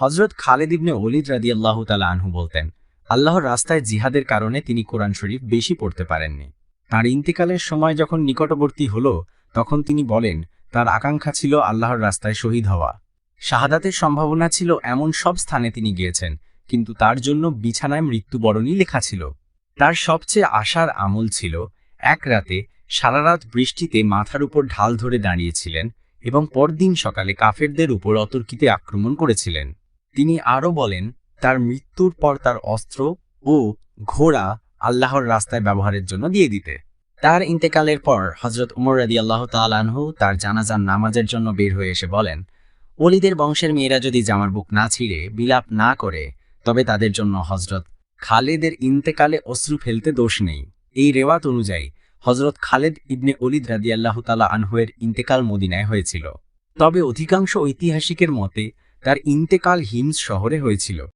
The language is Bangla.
হজরত খালেদ ইবনে অলিদ রাদি আল্লাহ তালা আনহু বলতেন, আল্লাহর রাস্তায় জিহাদের কারণে তিনি কোরআন শরীফ বেশি পড়তে পারেননি। তার ইন্তেকালের সময় যখন নিকটবর্তী হল, তখন তিনি বলেন, তার আকাঙ্ক্ষা ছিল আল্লাহর রাস্তায় শহীদ হওয়া। শাহাদাতের সম্ভাবনা ছিল এমন সব স্থানে তিনি গিয়েছেন, কিন্তু তার জন্য বিছানায় মৃত্যুবরণই লেখা ছিল। তার সবচেয়ে আশার আমল ছিল, এক রাতে সারারাত বৃষ্টিতে মাথার উপর ঢাল ধরে দাঁড়িয়েছিলেন এবং পরদিন সকালে কাফেরদের উপর অতর্কিতে আক্রমণ করেছিলেন। তিনি আরও বলেন, তার মৃত্যুর পর তার অস্ত্র ও ঘোড়া আল্লাহর রাস্তায় ব্যবহারের জন্য দিয়ে দিতে। তার ইন্তেকালের পর হজরত উমর রাদি আল্লাহ তালানহু তার জানাজান নামাজের জন্য বের হয়ে এসে বলেন অলিদের বংশের মেয়েরা যদি জামার বুক না ছিঁড়ে, বিলাপ না করে, তবে তাদের জন্য হজরত খালেদের ইন্তেকালে অশ্রু ফেলতে দোষ নেই। এই রেওয়াত অনুযায়ী হজরত খালেদ ইবনে অলিদ রাদি আল্লাহ তালা আনহুয়ের ইন্তেকাল মদিনায় হয়েছিল। তবে অধিকাংশ ঐতিহাসিকের মতে তার ইন্তেকাল হিমস শহরে হয়েছিল।